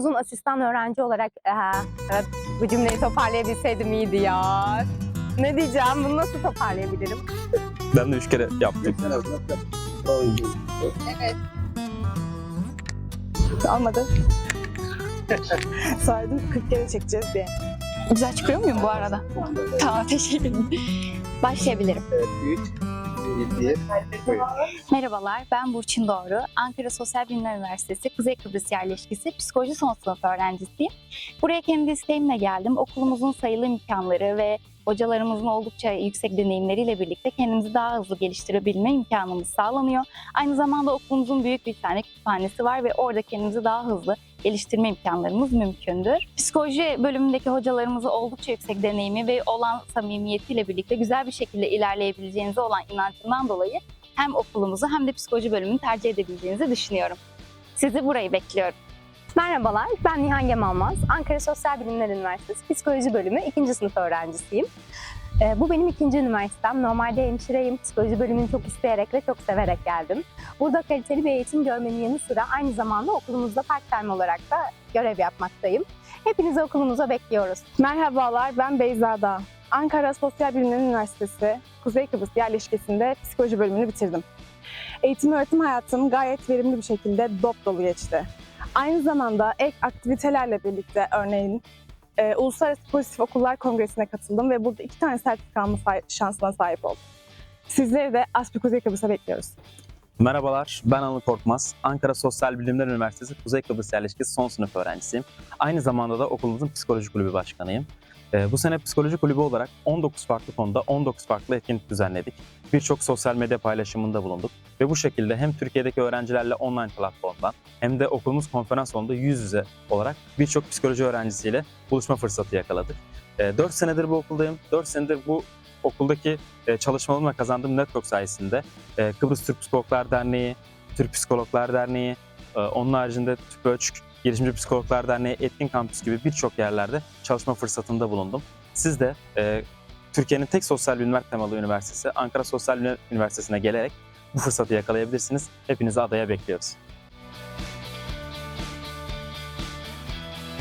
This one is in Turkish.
okulumuzun asistan öğrenci olarak eee, evet, bu cümleyi toparlayabilseydim iyiydi ya. Ne diyeceğim? Bunu nasıl toparlayabilirim? Ben de üç kere yaptım. Almadı. Saydım 40 kere çekeceğiz diye. Güzel çıkıyor muyum bu arada? Tamam teşekkür ederim. Başlayabilirim. Merhabalar, ben Burçin Doğru. Ankara Sosyal Bilimler Üniversitesi Kuzey Kıbrıs Yerleşkesi Psikoloji Son Sınıf öğrencisiyim. Buraya kendi isteğimle geldim. Okulumuzun sayılı imkanları ve hocalarımızın oldukça yüksek deneyimleriyle birlikte kendimizi daha hızlı geliştirebilme imkanımız sağlanıyor. Aynı zamanda okulumuzun büyük bir tane kütüphanesi var ve orada kendimizi daha hızlı geliştirme imkanlarımız mümkündür. Psikoloji bölümündeki hocalarımızın oldukça yüksek deneyimi ve olan samimiyetiyle birlikte güzel bir şekilde ilerleyebileceğinize olan inancından dolayı hem okulumuzu hem de psikoloji bölümünü tercih edebileceğinizi düşünüyorum. Sizi burayı bekliyorum. Merhabalar, ben Nihan Gemalmaz. Ankara Sosyal Bilimler Üniversitesi Psikoloji Bölümü 2. sınıf öğrencisiyim. Ee, Bu benim ikinci üniversitem. Normalde hemşireyim. Psikoloji bölümünü çok isteyerek ve çok severek geldim. Burada kaliteli bir eğitim görmenin yanı sıra aynı zamanda okulumuzda part-time olarak da görev yapmaktayım. Hepinizi okulumuza bekliyoruz. Merhabalar, ben Beyza Dağ. Ankara Sosyal Bilimler Üniversitesi Kuzey Kıbrıs yerleşkesinde psikoloji bölümünü bitirdim. Eğitim öğretim hayatım gayet verimli bir şekilde dop dolu geçti. Aynı zamanda ek aktivitelerle birlikte örneğin e, Uluslararası Pozitif Okullar Kongresi'ne katıldım ve burada iki tane sertifika alma şansına sahip oldum. Sizleri de ASPİ Kuzey Kıbrıs'a bekliyoruz. Merhabalar, ben Anıl Korkmaz. Ankara Sosyal Bilimler Üniversitesi Kuzey Kıbrıs Yerleşkesi son sınıf öğrencisiyim. Aynı zamanda da okulumuzun psikoloji kulübü başkanıyım. Ee, Bu sene psikoloji kulübü olarak 19 farklı konuda 19 farklı etkinlik düzenledik. Birçok sosyal medya paylaşımında bulunduk ve bu şekilde hem Türkiye'deki öğrencilerle online platformdan hem de okulumuz konferans salonunda yüz yüze olarak birçok psikoloji öğrencisiyle buluşma fırsatı yakaladık. 4 senedir bu okuldayım. 4 senedir bu okuldaki e, çalışmalarımla kazandığım network sayesinde e, Kıbrıs Türk Psikologlar Derneği, Türk Psikologlar Derneği, e, onun haricinde TÜPÖÇ, Girişimci Psikologlar Derneği, Etkin Kampüs gibi birçok yerlerde çalışma fırsatında bulundum. Siz de e, Türkiye'nin tek sosyal bilimler temalı üniversitesi Ankara Sosyal Bilimler Üniversitesi'ne gelerek bu fırsatı yakalayabilirsiniz. Hepinizi adaya bekliyoruz.